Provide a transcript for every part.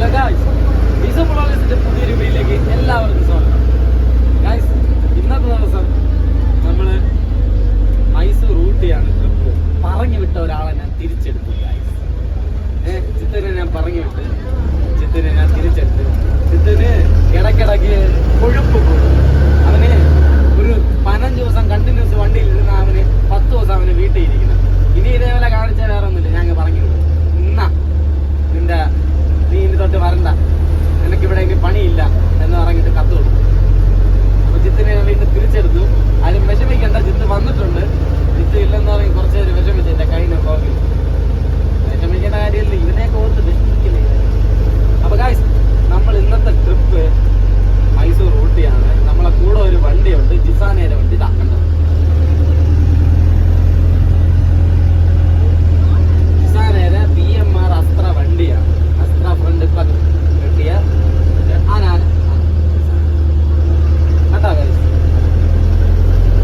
Hello guys visa പുളോളിസിന്റെ പുതിയ രൂപയിലേക്ക് എല്ലാവർക്കും സ്വാഗതം. ഗായ്സ് ഇന്നത്തെ ദിവസം നമ്മൾ മൈസൂർ ഊട്ടിയാണ് ട്രിപ്പ് പറഞ്ഞു വിട്ട ഒരാളെ ഞാൻ തിരിച്ചെടുത്തു ഗായ്സ് ഏഹ് ചിത്തനെ ഞാൻ പറഞ്ഞു വിട്ട്. ചിത്തനെ ഞാൻ തിരിച്ചെടുത്തു. ചിത്തന് ഇടയ്ക്കിടയ്ക്ക് കൊഴുപ്പ് കൂടും. അവന് ഒരു പതിനഞ്ച് ദിവസം കണ്ടിന്യൂസ് വണ്ടിയിൽ ഇരുന്ന അവന് പത്ത് ദിവസം അവന് വീട്ടിൽ ഇരിക്കുന്നത് ഇനി ഇതേപോലെ കാണിച്ചാൽ വേറെ ഒന്നുമില്ല ഞാൻ പറഞ്ഞു വിട്ടു എന്നാ നിന്റെ നീ ഇനി തൊട്ട് വരണ്ട. നിനക്കിവിടെ ഇനി പണിയില്ല എന്ന് പറഞ്ഞിട്ട് കത്ത് കൊടുത്തു അപ്പൊ ജിത്തിനെ ഞാൻ വീണ്ടും തിരിച്ചെടുത്തു അതിന് വിഷമിക്കേണ്ട ജിത്ത് വന്നിട്ടുണ്ട് ജിത്ത് ഇല്ലെന്ന് പറഞ്ഞ് കുറച്ച് പേര് വിഷമിച്ചു എന്റെ കയ്യിൽ പോകി വിഷമിക്കേണ്ട കാര്യമില്ല ഇതിനെയൊക്കെ ഓർത്ത് വിഷമിക്കില്ലേ അപ്പൊ ഗായ്സ് നമ്മൾ ഇന്നത്തെ ട്രിപ്പ് മൈസൂർ ഊട്ടിയാണ് നമ്മളെ കൂടെ ഒരു വണ്ടിയുണ്ട് ജിസാനേരെ വണ്ടി ഇതാക്കണ്ടത് നിസാനേരെ ബി എം ആർ അസ്ത്ര വണ്ടിയാണ് അസ്ത്ര ഫ്രണ്ട് പ്ലഗ് കിട്ടിയ ആനാന കേട്ടോ guys?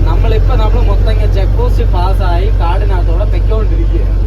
നമ്മളിപ്പോ നമ്മൾ മൊത്തം പോസ്റ്റ് പാസ്സായി കാടിനകത്തോടെ പൊയ്ക്കൊണ്ടിരിക്കുകയാണ്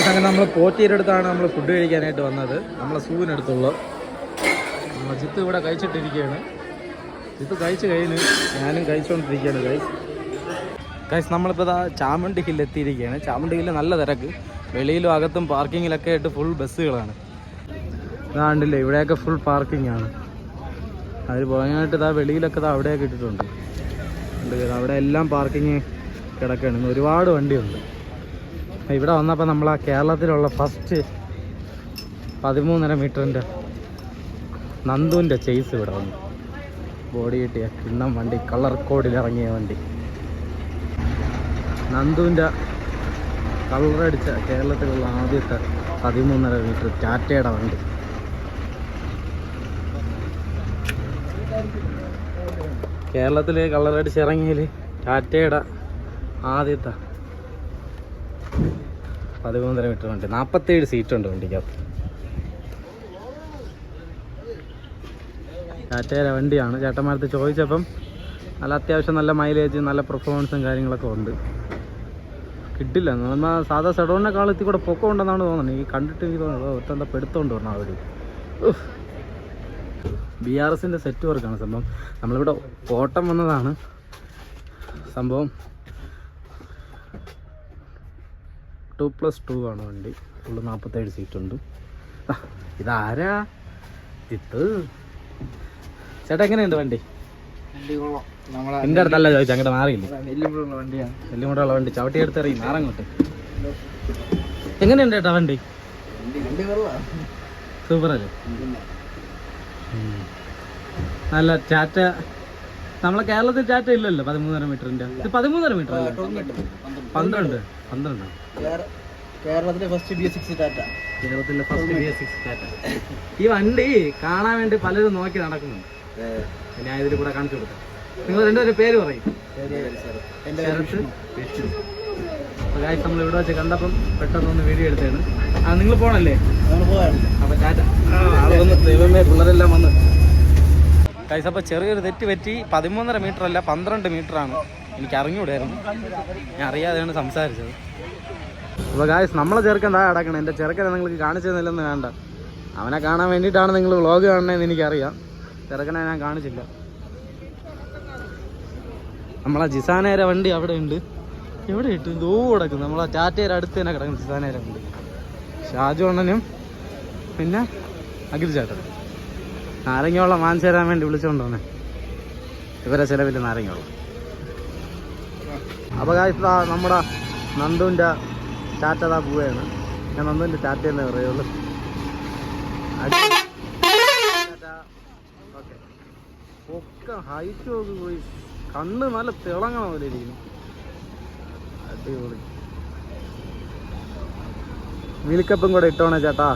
ഗായ്സ് അങ്ങനെ നമ്മൾ പോറ്റിയടുത്താണ് നമ്മൾ ഫുഡ് കഴിക്കാനായിട്ട് വന്നത്. നമ്മളെ സൂവിനടുത്തുള്ള ചിത്ത് ഇവിടെ കഴിച്ചിട്ടിരിക്കുകയാണ്. ചിത്ത് കഴിച്ച് കഴിഞ്ഞ് ഞാനും കഴിച്ചുകൊണ്ടിരിക്കുകയാണ് ഗൈസ് ഗൈസ് നമ്മളിപ്പോൾ ഇതാ ചാമണ്ടി ഹില്ല് എത്തിയിരിക്കുകയാണ്. ചാമണ്ടി ഹില്ല് നല്ല തിരക്ക്. വെളിയിലും അകത്തും പാർക്കിങ്ങിലൊക്കെ ആയിട്ട് ഫുൾ ബസ്സുകളാണ്. ഇതാണ്ടില്ലേ ഇവിടെയൊക്കെ ഫുൾ പാർക്കിംഗ് ആണ്. അതിൽ പോകാനായിട്ട് ഇതാ വെളിയിലൊക്കെ ഇതാ അവിടെയൊക്കെ ഇട്ടിട്ടുണ്ട്. അവിടെ എല്ലാം പാർക്കിങ് കിടക്കുകയാണ്. ഒരുപാട് വണ്ടിയുണ്ട്. ഇവിടെ വന്നപ്പോൾ നമ്മൾ ആ കേരളത്തിലുള്ള ഫസ്റ്റ് പതിമൂന്നര മീറ്ററിന്റെ നന്ദുവിന്റെ ചേസ് ഇവിടെ വന്നു. ബോഡി കിട്ടിയ കിണ്ണം വണ്ടി കളർ കോഡിൽ ഇറങ്ങിയ വണ്ടി. നന്ദുവിന്റെ കളറടിച്ച കേരളത്തിലുള്ള ആദ്യത്തെ പതിമൂന്നര മീറ്റർ ടാറ്റയുടെ വണ്ടി. കേരളത്തിൽ കളറടിച്ച് ഇറങ്ങിയതിൽ ടാറ്റയുടെ ആദ്യത്തെ പതിമൂന്നര മീറ്റർ വണ്ടി. നാൽപ്പത്തേഴ് സീറ്റ് ഉണ്ട് വണ്ടിക്കകത്ത്. ടാറ്റയുടെ വണ്ടിയാണ്. ചേട്ടന്മാരത്ത് ചോദിച്ചപ്പം നല്ല അത്യാവശ്യം നല്ല മൈലേജ് നല്ല പെർഫോമൻസും കാര്യങ്ങളൊക്കെ ഉണ്ട്. കിട്ടില്ല. നമ്മൾ സാധാ സെഡോണിനേക്കാൾ എത്തി കൂടെ പൊക്കം ഉണ്ടെന്നാണ് തോന്നുന്നത്. ഈ കണ്ടിട്ട് എനിക്ക് തോന്നുന്നത് ഒറ്റ പെടുത്തോണ്ട് പറഞ്ഞു അവർ ബി ആർ എസിന്റെ സെറ്റ് വർക്കാണ് സംഭവം. നമ്മളിവിടെ ഓട്ടം വന്നതാണ്. സംഭവം ടു പ്ലസ് ടു ആണ് വണ്ടി. ഫുള്ള് നാൽപ്പത്തേഴ് സീറ്റുണ്ട് ഇതാരാ? ഇത്. ചേട്ടാ എങ്ങനെയുണ്ട് വണ്ടി? എന്റെ അടുത്തല്ല ചോദിച്ചു അങ്ങോട്ട് മാറിയില്ലേ? വണ്ടിയാണ് എല്ലാം കൂടെ ഉള്ള വണ്ടി. ചവിട്ടി എടുത്ത് ഇറങ്ങി മാറങ്ങോട്ട് എങ്ങനെയുണ്ട് ചേട്ടാ വണ്ടി? സൂപ്പർ അല്ലേ നല്ല ടാറ്റ നമ്മളെ കേരളത്തിൽ ടാറ്റ ഇല്ലല്ലോ പതിമൂന്നര മീറ്ററിന്റെ. ഇത് പതിമൂന്നര മീറ്റർ പന്ത്രണ്ട്. പന്ത്രണ്ട് കേരളത്തിലെ first B S six Tata കേരളത്തിലെ first B S six Tata ഈ വണ്ടി കാണാൻ വേണ്ടി പലരും നോക്കി നടക്കുന്നുണ്ട്. ഞാൻ ഇതിൽ കൂടെ കാണിച്ചു കൊടുക്കാം. നിങ്ങൾ രണ്ടുപേരും പേര് പറയും. അപ്പോൾ ഗായ്സ് നമ്മൾ ഇവിടെ വെച്ച് കണ്ടപ്പം പെട്ടെന്ന് ഒന്ന് വീഡിയോ എടുത്തേണ് ആ നിങ്ങൾ പോണല്ലേ? നമ്മൾ പോകാൻ അപ്പൊ ടാറ്റ ആൾ വന്ന് ദൈവമേ പിള്ളേരെല്ലാം വന്ന് ഗൈസ് അപ്പോൾ ചെറിയൊരു തെറ്റ് പറ്റി. പതിമൂന്നര മീറ്റർ അല്ല പന്ത്രണ്ട് മീറ്റർ ആണ്. എനിക്ക് അറിഞ്ഞൂടായിരുന്നു. ഞാൻ അറിയാതെയാണ് സംസാരിച്ചത്. അപ്പോൾ ഗായ്സ് നമ്മളെ ചെറുക്കൻ താ അടക്കണം എന്റെ ചെറുക്കനെ നിങ്ങൾക്ക് കാണിച്ചു തന്നില്ലെന്ന് വേണ്ട. അവനെ കാണാൻ വേണ്ടിയിട്ടാണ് നിങ്ങൾ വ്ളോഗ് കാണണമെന്ന് എനിക്കറിയാം. ചെറുക്കനെ ഞാൻ കാണിച്ചില്ല. നമ്മളെ ജിസാനേര വണ്ടി അവിടെ ഉണ്ട്. എവിടെ ഇട്ടു? ദൂ കിടക്കുന്നു. നമ്മളെ ചാറ്റേര അടുത്ത് തന്നെ കിടക്കുന്നു ജിസാനേര വണ്ടി. ഷാജു അണ്ണനും പിന്നെ അഖിൽ ചേട്ടൻ നാരങ്ങയുള്ള വാങ്ങിച്ചു തരാൻ വേണ്ടി വിളിച്ചോണ്ടോന്നെ ഇവരെ ചിലവിൽ നാരങ്ങയുള്ള. അപ്പോൾ നമ്മുടെ നന്ദുവിന്റെ ചാറ്റതാ പോവുകയാണ് ഞാൻ നന്ദുവിന്റെ ചാറ്റ തന്നെ പറയുള്ളൂ. ഒക്കെ ഹൈറ്റ് നോക്കി പോയി. കണ്ണ് നല്ല തിളങ്ങണ പോലെ ഇരിക്കുന്നു. അടിപൊളി. മിൽക്കപ്പും കൂടെ ഇട്ടോണേ ചേട്ടാ.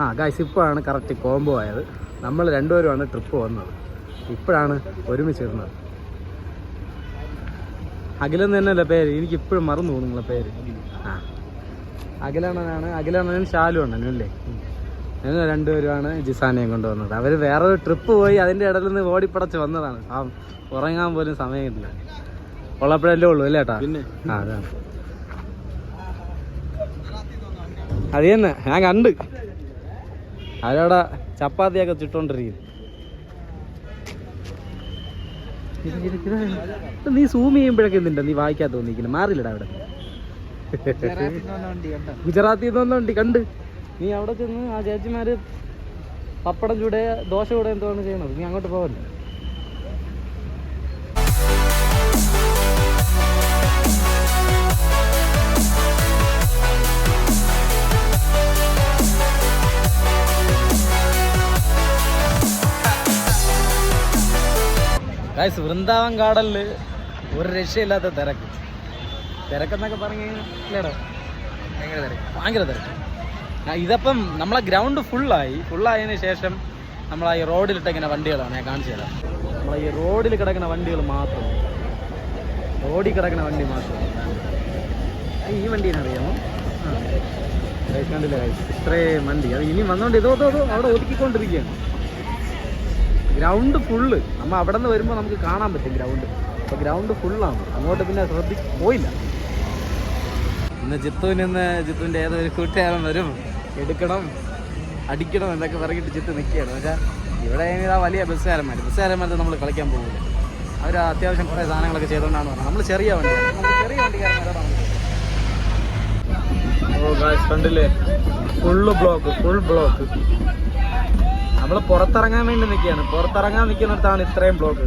ആ ഗായ്സ് ഇപ്പോഴാണ് കറക്റ്റ് കോംബോ ആയത്. നമ്മൾ രണ്ടുപേരുമാണ് ട്രിപ്പ് വന്നത്. ഇപ്പോഴാണ് ഒരുമിച്ചിരുന്നത് അഖിലെന്ന് തന്നെയല്ലേ പേര്? എനിക്ക് ഇപ്പോഴും മറന്നു പോകും നിങ്ങളെ പേര്. ആ. അഖിലണ്ണനാണ് അഖിലണ്ണനും ഷാലു അണ്ണനും അല്ലേ? ഞങ്ങൾ രണ്ടുപേരുമാണ് ജിസാനെയും കൊണ്ടുവന്നത് അവർ വേറൊരു ട്രിപ്പ് പോയി അതിന്റെ ഇടയിൽ നിന്ന് ഓടിപ്പടച്ച് വന്നതാണ്. ആ ഉറങ്ങാൻ പോലും സമയമില്ല. ഉള്ളപ്പോഴല്ലേ ഉള്ളൂ അല്ലേ ഏട്ടാ? പിന്നെ? ആ അതാണ്. അത് തന്നെ. ഞാൻ കണ്ട്. അവരവിടെ ചപ്പാത്തിയൊക്കെ ചുട്ടോണ്ടിരിക്കും നീ സൂം ചെയ്യുമ്പോഴൊക്കെ എന്തുണ്ട്? നീ വായിക്കാൻ തോന്നിക്കുന്നു മാറില്ലടാ അവിടെ. ഗുജറാത്തി നിന്നുണ്ട് കണ്ട്. നീ അവിടെ ചെന്ന് ആ ചേച്ചിമാര് പപ്പടം ചൂടെ ദോശ ചൂടെ എന്താണ് ചെയ്യണത്. നീ അങ്ങോട്ട് പോകല്ലേ ഗായ്സ് വൃന്ദാവൻ ഗാർഡനിൽ ഒരു രക്ഷയില്ലാത്ത തിരക്ക്. തിരക്കെന്നൊക്കെ പറഞ്ഞേടാ ഭയങ്കര തിരക്ക്. ആ, ഇതപ്പം നമ്മളെ ഗ്രൗണ്ട് ഫുള്ളായി ഫുള്ളായതിനു ശേഷം നമ്മളെ ഈ റോഡിലിട്ട് ഇങ്ങനെ വണ്ടികളാണ് ഞാൻ കാണിച്ചു തരാം. നമ്മളെ ഈ റോഡിൽ കിടക്കുന്ന വണ്ടികൾ മാത്രം. റോഡിൽ കിടക്കുന്ന വണ്ടി മാത്രം. ഈ വണ്ടീനെ അറിയാമോ കണ്ടില്ല ഇത്രയും വണ്ടി. അത് ഇനി വന്നോണ്ട് ഇതോ അവിടെ ഒതുക്കിക്കൊണ്ടിരിക്കുകയാണ്. ഗ്രൗണ്ട് ഫുള്ള് നമ്മൾ അവിടെ നിന്ന് വരുമ്പോൾ നമുക്ക് കാണാൻ പറ്റും ഗ്രൗണ്ട് അപ്പോൾ ഗ്രൗണ്ട് ഫുള്ളാണ് അങ്ങോട്ട് പിന്നെ ശ്രദ്ധി പോയില്ല. ഇന്ന് ജിത്തുവിന് ഇന്ന് ജിത്തുവിന്റെ ഏതൊരു കൂട്ടുകാരൻ വരും? എടുക്കണം അടിക്കണം എന്നൊക്കെ പറഞ്ഞിട്ട് ജിത്ത് നിൽക്കുകയാണ്. എന്നുവെച്ചാൽ ഇവിടെ ഇതാ വലിയ ബസ്സുകാരന്മാർ ബസ്സുകാരന്മാർ നമ്മൾ കളിക്കാൻ പോകില്ല അവർ അത്യാവശ്യം കുറേ സാധനങ്ങളൊക്കെ ചെയ്തുകൊണ്ടാണ് പറഞ്ഞത് നമ്മൾ ചെറിയ വണ്ടി നമ്മൾ ചെറിയ വണ്ടിക്കാരന്മാരോടാണ് ഓ ഗായ്സ് കണ്ടില്ലേ? ഫുള്ള് ബ്ലോക്ക് ഫുൾ ബ്ലോക്ക് നമ്മൾ പുറത്തിറങ്ങാൻ വേണ്ടി നിൽക്കുകയാണ്. പുറത്തിറങ്ങാൻ നിൽക്കുന്നിടത്താണ് ഇത്രയും ബ്ലോക്ക്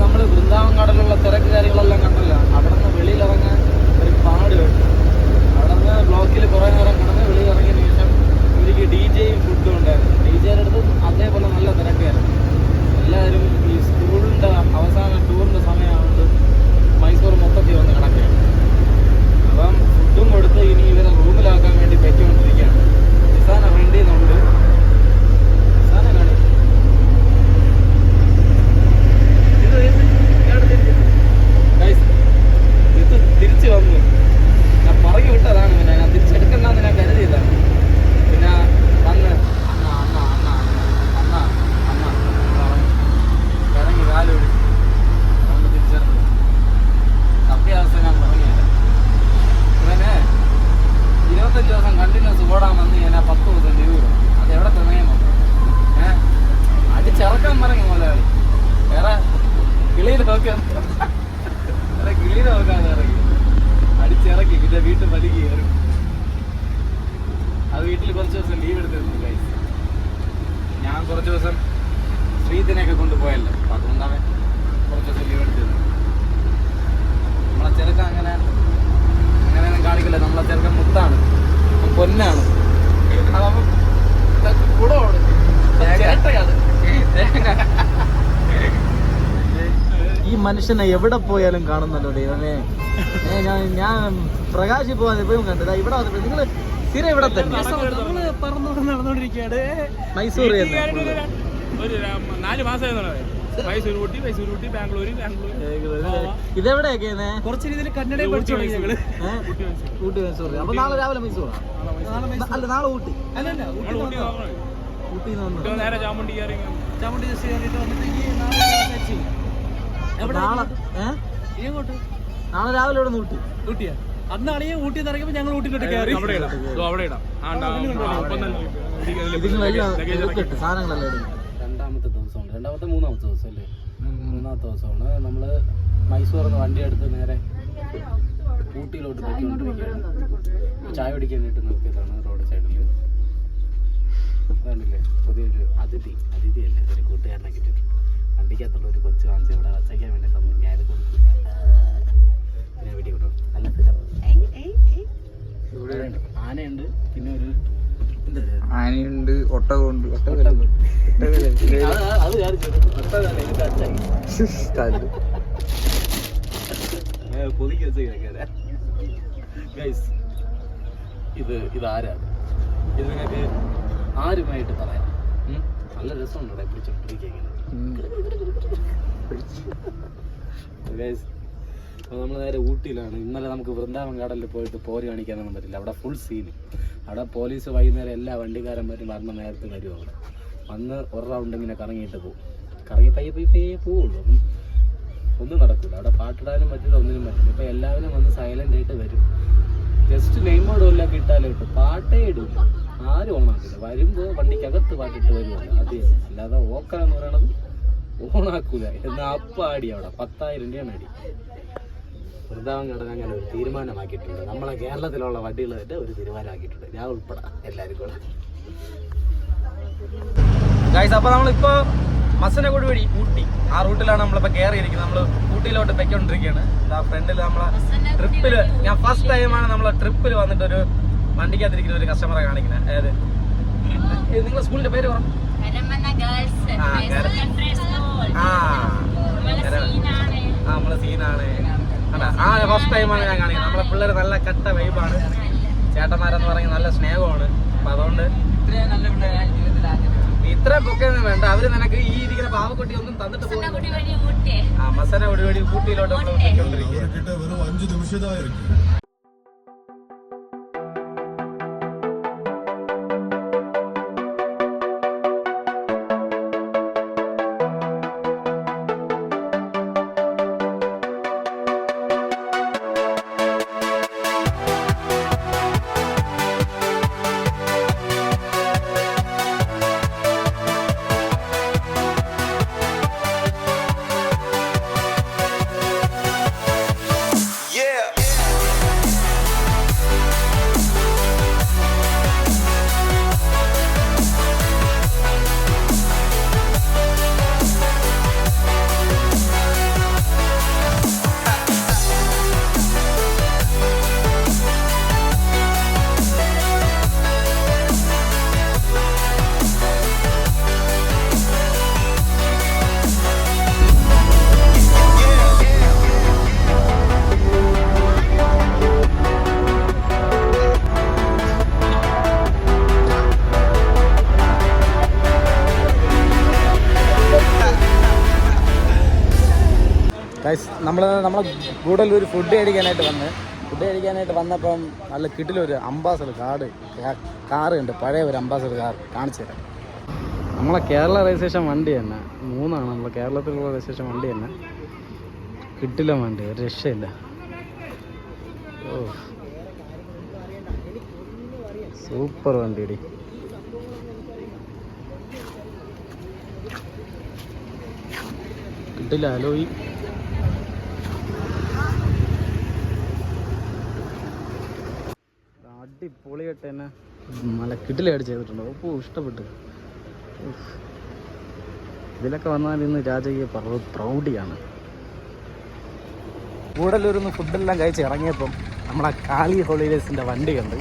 നമ്മൾ വൃന്ദാവൻ കടലുള്ള തിരക്ക് കാര്യങ്ങളെല്ലാം കണ്ടല്ലോ. അവിടെ നിന്ന് വെളിയിലിറങ്ങാൻ ഒരു പാട് അവിടെ നിന്ന് ബ്ലോക്കിൽ കുറേ നേരം കിടന്ന് വെളിയിൽ ശേഷം ഇവർക്ക് ഡി ജെയും ഫുഡും ഉണ്ടായിരുന്നു ഡി ജെയുടെ അടുത്ത് അതേപോലെ നല്ല തിരക്കായിരുന്നു എല്ലാവരും ഈ സ്കൂളിന്റെ അവസാന ടൂറിന്റെ സമയമാകൊണ്ട് മൈസൂർ മൊത്തത്തിൽ വന്ന് കിടക്കുകയാണ് അപ്പം ഫുഡും കൊടുത്ത് ഇനി ഇവരെ റൂമിലാക്കാൻ വേണ്ടി പറ്റിക്കൊണ്ടിരിക്കുകയാണ് നിസാന വേണ്ടിയെന്നുണ്ട് നിസാന കാണി ഇത് ഇയാൾ തിരിച്ച്. Guys, ഇത് തിരിച്ചു വന്നു ഞാൻ പറഞ്ഞു വിട്ടതാണ് പിന്നെ ഞാൻ തിരിച്ചെടുക്കണ്ടെന്ന് ഞാൻ കരുതിയതാണ് പിന്നെ വന്ന് അണ്ണ അണ്ണ അണ്ണ അണ്ണ അണ്ണ അണ്ണ പറഞ്ഞു. ഇറങ്ങി കാലൊടി അതുകൊണ്ട് തിരിച്ചെടുത്തു സത്യാവസ്ഥ ഞാൻ പറഞ്ഞില്ല ഇവന് ഇരുപത്തഞ്ച് ദിവസം കണ്ടിന്യൂസ് ഓടാൻ വന്ന് ഞാൻ ആ പത്ത് ദിവസം ലീവ് തരും അത് എവിടത്തെ നിയമം ഏഹ് അടിച്ചിറക്കാൻ പറഞ്ഞു മുതലാളി വേറെ കിളിയിൽ നോക്കാൻ വേറെ കിളിയിൽ നോക്കാതെ ഇറങ്ങി അടിച്ചിറക്കി പിന്നെ വീട്ടിൽ വലിയ കയറും അത് വീട്ടിൽ കുറച്ച് ദിവസം ലീവ് എടുത്തിരുന്നു ഗൈസ് ഞാൻ കുറച്ച് ദിവസം ശ്രീധനെയൊക്കെ കൊണ്ടുപോയല്ലോ അപ്പം അതുകൊണ്ടാണ് കുറച്ച് ദിവസം ലീവ് എടുത്തിരുന്നത് നമ്മളെ ചെറുക്കൻ അങ്ങനെ അങ്ങനെയൊന്നും കാണിക്കില്ല നമ്മളെ ചെറുക്കൻ മുത്താണ് അവൻ പൊന്നാണ് അതവൻ കുടമാണ് ചേട്ടയാണ് ഈ മനുഷ്യനെ എവിടെ പോയാലും കാണുന്നല്ലോ ദൈവമേ? ഞാൻ ഞാൻ പ്രകാശ് പോവാൻ എപ്പോഴും കണ്ടത് ഇവിടെ വന്നപ്പോൾ നിങ്ങൾ സ്ഥിരം ഇവിടെ തന്നെ. നമ്മൾ പറന്നോണ്ട് നടന്നോണ്ടിരിക്കുകയാണ് മൈസൂർ. ഒരു ര- നാല് മാസം മൈസൂർ ഊട്ടി മൈസൂർ ഊട്ടി ബാംഗ്ലൂര് ബാംഗ്ലൂർ ഇതെവിടെയൊക്കെ കുറച്ച് രീതിയിൽ കന്നഡയും പഠിച്ചു തുടങ്ങി ഞങ്ങൾ ഊട്ടി മൈസൂർ അപ്പൊ നാളെ രാവിലെ മൈസൂറാ അല്ല നാളെ ഊട്ടി. അല്ലല്ല ഊട്ടി ഊട്ടി നോക്കണം. ഊട്ടിയിൽ നിന്ന് ഇപ്പൊ വന്നു നേരെ ചാമുണ്ടി കയറി ചാമുണ്ടി ജസ്റ്റ് കയറിയിട്ട് വന്നിട്ട് ഈ നാളെ ഏഹ് നാളെ രാവിലെ ഇവിടെ നിന്ന് ഊട്ടി. ഊട്ടിയാ? അന്ന് അളിയെ ഊട്ടി ഇറങ്ങിയപ്പോ ഞങ്ങൾ ഊട്ടിയിലോട്ട് കയറി. അവിടെ ഇടാം അവിടെ ഇടാം. സാധനങ്ങളെല്ലാം രണ്ടാമത്തെ ദിവസമാണ്. രണ്ടാമത്തെ മൂന്നാമത്തെ ദിവസം അല്ലേ മൂന്നാമത്തെ ദിവസമാണ്. നമ്മൾ മൈസൂർന്ന് നിന്ന് വണ്ടി എടുത്ത് നേരെ ഊട്ടിയിലോട്ട് പോയിക്കൊണ്ടിരിക്കുകയാണ്. ചായ കുടിക്കാനായിട്ട് നിർത്തിയതാണ് റോഡ് സൈഡിൽ കണ്ടില്ലേ പുതിയൊരു അതിഥി അതിഥിയല്ലേ ഒരു കൂട്ടുകാരനെ കിട്ടിയിട്ടുണ്ട് വണ്ടിക്കകത്തുള്ള ഒരു കൊച്ചു കാണിച്ചു ഇവിടെ വച്ചയ്ക്കാൻ വേണ്ടി തന്നു. ഞാൻ ഇത് കൊടുക്കില്ല. പിന്നെ വീട്ടിൽ നല്ല ഇവിടെ. ആനയുണ്ട്. പിന്നെ ഒരു? ആനയുണ്ട് ഒട്ടകമുണ്ട്. ഇത്. Guys, ഇത് നിങ്ങൾക്ക് ആരുമായിട്ട് പറയാം? നല്ല രസമുണ്ട് ഇവിടെ പിടിച്ചോണ്ടിരിക്കുന്നത് ഗൈസ് അപ്പോൾ നമ്മൾ നേരെ ഊട്ടിയിലാണ്. ഇന്നലെ നമുക്ക് വൃന്ദാവൻ കടലിൽ പോയിട്ട് പോര് കാണിക്കാനൊന്നും പറ്റില്ല. അവിടെ ഫുൾ സീന് അവിടെ പോലീസ് വൈകുന്നേരം എല്ലാ വണ്ടിക്കാരന്മാരും വരണ നേരത്തെ വരും അവിടെ. വന്ന് ഒരു റൗണ്ട് ഇങ്ങനെ കറങ്ങിയിട്ട് പോകും കറങ്ങി പയ്യെ പയ്യെ പയ്യെ പോവുള്ളൂ. ഒന്നും നടക്കില്ല അവിടെ പാട്ടിടാനും പറ്റില്ല ഒന്നിനും പറ്റില്ല. ഇപ്പം എല്ലാവരും വന്ന് സൈലന്റ് ആയിട്ട് വരും. ജസ്റ്റ് നെയിം എല്ലാം കിട്ടാലും കിട്ടും പാട്ടേ ഇടില്ല ആരും ഓണാക്കില്ല വരുമ്പോൾ വണ്ടിക്കകത്ത് പാട്ടിട്ട് വരുമല്ല അത്. അല്ലാതെ ഓക്ക എന്ന് പറയണത് ഓണാക്കൂല. എന്നാ അപ്പ അടി അവിടെ. പത്തായിരം രൂപയാണ് അടി. വൃന്ദാവൻ കടന്ന് അങ്ങനെ ഒരു തീരുമാനമാക്കിയിട്ടുണ്ട്. നമ്മളെ കേരളത്തിലുള്ള വണ്ടികളായിട്ട് ഒരു തീരുമാനമാക്കിയിട്ടുണ്ട്. ഞാൻ ഉൾപ്പെടാം. എല്ലാവരും കൂടെ. ഗൈസ് അപ്പൊ നമ്മളിപ്പോ മസനഗുഡി വഴി ഊട്ടി. ആ റൂട്ടിലാണ് നമ്മളിപ്പോ കയറിയിരിക്കുന്നത് നമ്മൾ ഊട്ടിയിലോട്ട് പൊയ്ക്കൊണ്ടിരിക്കുകയാണ്. ആ ഫ്രണ്ടിൽ നമ്മളെ ട്രിപ്പിൽ ഞാൻ ഫസ്റ്റ് ടൈമാണ് നമ്മളെ ട്രിപ്പിൽ വന്നിട്ട് ഒരു വണ്ടിക്കകത്തിരിക്കുന്ന ഒരു കസ്റ്റമറെ കാണിക്കുന്നത് അതായത് നിങ്ങളെ സ്കൂളിന്റെ പേര് പറ. Karamana girls, Ah, high Kar- secondary school. ആ. നമ്മളെ സീനാണ്. ആ അല്ല ഫസ്റ്റ് ടൈമാണ് ഞാൻ കാണിക്കുന്നത് നമ്മളെ പിള്ളേർ നല്ല കട്ട വൈബാണ് ചേട്ടന്മാരെന്ന് പറയുന്നത് നല്ല സ്നേഹമാണ്. അപ്പൊ അതുകൊണ്ട് ഇത്ര പൊക്കെ വേണ്ട. അവർ നിനക്ക് ഈ ഇരിക്കുന്ന പാവക്കുട്ടി ഒന്നും തന്നിട്ട് പോകും. ആ മസന ഒടിവടി ഊട്ടിയിലോട്ട് നമ്മൾ ഗൂഡല്ലൂർ ഫുഡ് കഴിക്കാനായിട്ട് വന്ന്. ഫുഡ് കഴിക്കാനായിട്ട് വന്നപ്പം നല്ല കിട്ടിലൊരു അംബാസഡർ കാർഡ് കാറ് ഉണ്ട് പഴയ ഒരു അംബാസഡർ കാർ കാണിച്ചു തരാം. നമ്മളെ കേരള രജിസ്ട്രേഷൻ വണ്ടി തന്നെ മൂന്നാണ് നമ്മളെ കേരളത്തിലുള്ള രജിസ്ട്രേഷൻ വണ്ടി തന്നെ. കിട്ടില്ല വണ്ടി ഒരു രക്ഷയില്ല. ഓ. സൂപ്പർ വണ്ടിയടി കിട്ടില്ല അലോയി. അടിപൊളിയായിട്ട് തന്നെ നല്ല കിടിലായിട്ട് ചെയ്തിട്ടുണ്ട്. ഓ ഇഷ്ടപ്പെട്ടു. ഇതിലൊക്കെ വന്നാൽ ഇന്ന് രാജകീയ പ്രൗഢിയാണ്. നിന്ന് ഫുഡെല്ലാം കഴിച്ച് ഇറങ്ങിയപ്പം നമ്മളെ കാളി ഹോളിഡേസിന്റെ വണ്ടി കണ്ട്.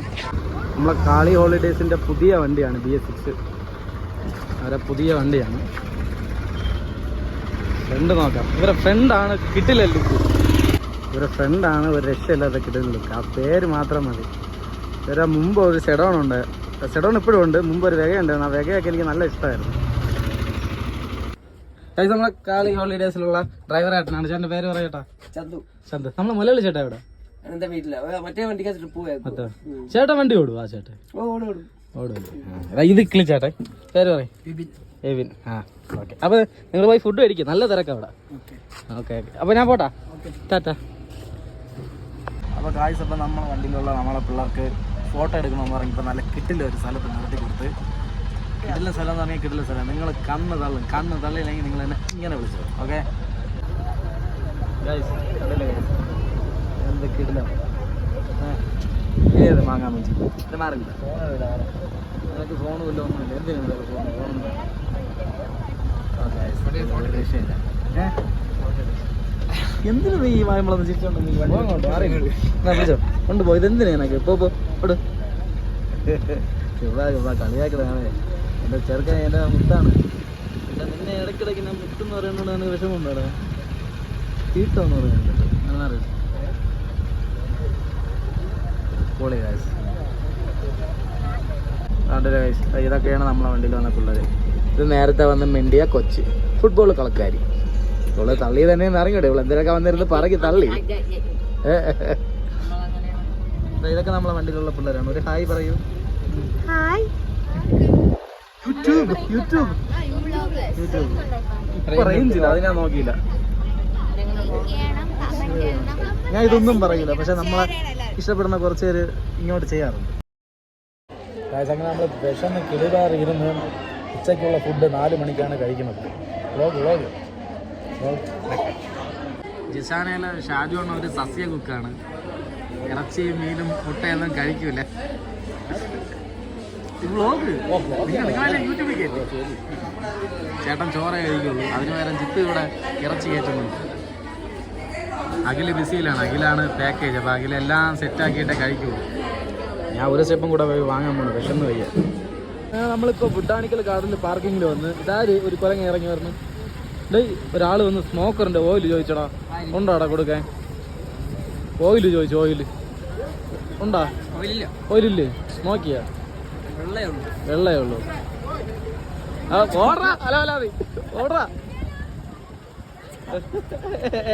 നമ്മളെ കാളി ഹോളിഡേസിന്റെ പുതിയ വണ്ടിയാണ് ബി എസ് സിക്സ് അവരെ പുതിയ വണ്ടിയാണ്. ഫ്രണ്ട് നോക്കാം. ഇവരെ ഫ്രണ്ടാണ് കിട്ടില്ല ലുക്ക് ഇവരെ ഫ്രണ്ടാണ് ഒരു രക്ഷയില്ലാത്ത കിട്ടില്ല ലുക്ക് ആ പേര് മാത്രം മതി. ഇവരെ മുമ്പ് ഒരു സെഡോൺ ഉണ്ട്. സെഡോൺ ഇപ്പോഴും ഉണ്ട്. മുമ്പ് ഒരു വെഗയുണ്ടായിരുന്നു ആ വേഗയൊക്കെ എനിക്ക് നല്ല ഇഷ്ടമായിരുന്നു. കഴിച്ച് നമ്മളെ കാളി ഹോളിഡേസിലുള്ള ഡ്രൈവറായിട്ടാണ് ചേട്ടന്റെ പേര് പറയട്ടാ? ചന്തു. ചന്ത്. നമ്മൾ മുല ചേട്ടാ ഇവിടെ എന്റെ വീട്ടില. മറ്റേ വണ്ടിക്കകത്ത് ട്രിപ്പ് പോയത് ചേട്ടൻ വണ്ടി ഓടും ആ ചേട്ടൻ. ഓടും ഇത് കിളി ചേട്ടൻ. പേര് പറയും. എവിൻ ആ ഓക്കെ അപ്പോൾ നിങ്ങൾ പോയി ഫുഡ് കഴിക്കും നല്ല തിരക്കാ അവിടെ. ഓക്കെ. ഓക്കെ അപ്പോൾ ഞാൻ പോട്ടാ. ടാറ്റ. അപ്പോൾ കായ്സ് അപ്പോൾ നമ്മളെ വണ്ടിയിലുള്ള നമ്മളെ പിള്ളേർക്ക് ഫോട്ടോ എടുക്കണമെന്ന് പറഞ്ഞപ്പോൾ നല്ല കിട്ടില്ല ഒരു സ്ഥലത്ത് നിർത്തി കൊടുത്ത്. കിട്ടില്ല സ്ഥലം എന്ന് പറഞ്ഞാൽ കിട്ടില്ല സ്ഥലം. നിങ്ങൾ കണ്ണ് തള്ളും. കണ്ണ് തള്ളിയില്ലെങ്കിൽ നിങ്ങൾ എന്നെ ഇങ്ങനെ വിളിച്ചോ. ഓക്കെ? എന്ത് കിടിലം? ഏത് മാങ്ങാൻ വെച്ചു ഇത് മാറില്ല. നിനക്ക് നിനക്ക് ഫോണുമില്ല ഒന്നുമില്ല. എന്തിനാ ഫോൺ ഫോണുണ്ട് എന്തിനു നീ വായ്മളന്ന് ചിരിച്ചോണ്ട് കൊണ്ടുപോയി. ഇതെന്തിനാ എനക്ക് പോ. പോ ഓട് ചുവ്വാ കളിയാക്കണേ എന്റെ എന്റെ ചെറുക്കൻ എന്റെ മുത്താണ്. പിന്നെ നിന്നെ ഇടയ്ക്കിടയ്ക്ക് ഞാൻ മുത്തെന്ന് പറയുന്നതുകൊണ്ട് എനിക്ക് വിഷമമുണ്ടോ തീട്ടോന്ന് പറയുന്നുണ്ട് അങ്ങനെ അറിയില്ല പൊളി കാശ് കണ്ടില്ല കാശ് ഇതൊക്കെയാണ് നമ്മളെ വണ്ടിയിൽ വന്ന പിള്ളേർ ഇത് നേരത്തെ വന്ന് മെൻഡിയ കൊച്ച്. ഫുട്ബോൾ കളക്കാരി. ഇവളെ തള്ളി തന്നെ ഇറങ്ങിയിട്ട് ഇവൾ എന്തിനൊക്കെ വന്നിരുന്ന് പറക്കി തള്ളി. ഇതൊക്കെ നമ്മളെ വണ്ടിയിലുള്ള പിള്ളേരാണ്. ഒരു ഹായ് പറയൂ. YouTube YouTube. യൂട്യൂബ്. പറയുന്നില്ല റേഞ്ച് ഇല്ല അത് ഞാൻ നോക്കിയില്ല. ഞാൻ ഇതൊന്നും പറയില്ല പക്ഷെ നമ്മളെ ഇഷ്ടപ്പെടുന്ന കുറച്ച് പേര് ഇങ്ങോട്ട് ചെയ്യാറുണ്ട്. അങ്ങനെ നമ്മൾ വിഷന്ന് കിളിതാറി ഇരുന്ന് ഉച്ചയ്ക്കുള്ള ഫുഡ് നാല് മണിക്കാണ് കഴിക്കുന്നത്. വ്ളോഗ് വ്ളോഗ് ജിസാനയിലെ ഷാജു എന്ന ഒരു സസ്യ കുക്കാണ്. ഇറച്ചിയും മീനും മുട്ടയൊന്നും കഴിക്കൂല വ്ളോഗ് നിങ്ങളെ യൂട്യൂബിൽ കയറ്റി ചേട്ടൻ ചോറേ കഴിക്കുള്ളൂ. അതിന് പകരം ചിത്ത് ഇവിടെ ഇറച്ചി കയറ്റുന്നുണ്ട്. അഖിൽ ബിസിയിലാണ്. അഖിലാണ് പാക്കേജ് അപ്പോൾ അഖിൽ എല്ലാം സെറ്റാക്കിയിട്ടേ കഴിക്കുള്ളൂ. ഞാൻ ഒരു സ്റ്റെപ്പും കൂടെ പോയി വാങ്ങാൻ പോണു. വിഷമം വയ്യ. നമ്മളിപ്പോൾ ബുട്ടാണിക്കൽ ഗാർഡനിൽ പാർക്കിങ്ങിൽ വന്ന് ഇതാര് ഒരു കുരങ്ങ ഇറങ്ങി വരുന്നു ഡേയ് ഒരാൾ വന്ന് സ്മോക്കറിന്റെ ഓയിൽ ചോദിച്ചടാ. ഉണ്ടോ അവിടെ കൊടുക്കാൻ? ഓയിൽ ചോദിച്ചു ഓയിൽ ഉണ്ടാ? ഓയിലില്ലേ. നോക്കിയ? വെള്ളേ ഉള്ളൂ ഓടാ അല്ല അല്ല ഓടാ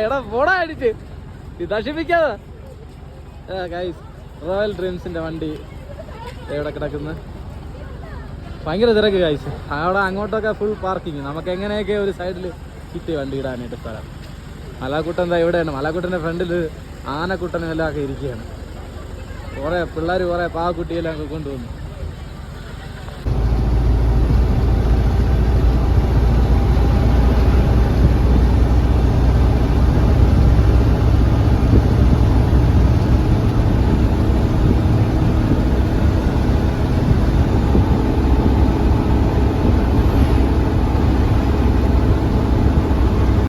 എടാ പോടാ അടിച്ച് നശിപ്പിക്കാതെ ഗൈസ് റോയൽ ഡ്രീംസിന്റെ വണ്ടി എവിടെ കിടക്കുന്നു? ഭയങ്കര തിരക്ക് കായ്സ് അവിടെ അങ്ങോട്ടൊക്കെ ഫുൾ പാർക്കിങ് നമുക്ക് എങ്ങനെയൊക്കെ ഒരു സൈഡിൽ കിട്ടി വണ്ടി ഇടാനായിട്ട് സ്ഥലം? മലാക്കുട്ടൻ എന്താ ഇവിടെയാണ്. മലാക്കുട്ടന്റെ ഫ്രണ്ടിൽ ആനക്കുട്ടനും എല്ലാം ഒക്കെ ഇരിക്കുകയാണ്. കുറേ പിള്ളേർ കുറേ പാവക്കുട്ടിയെല്ലാം ഒക്കെ കൊണ്ടുവന്നു.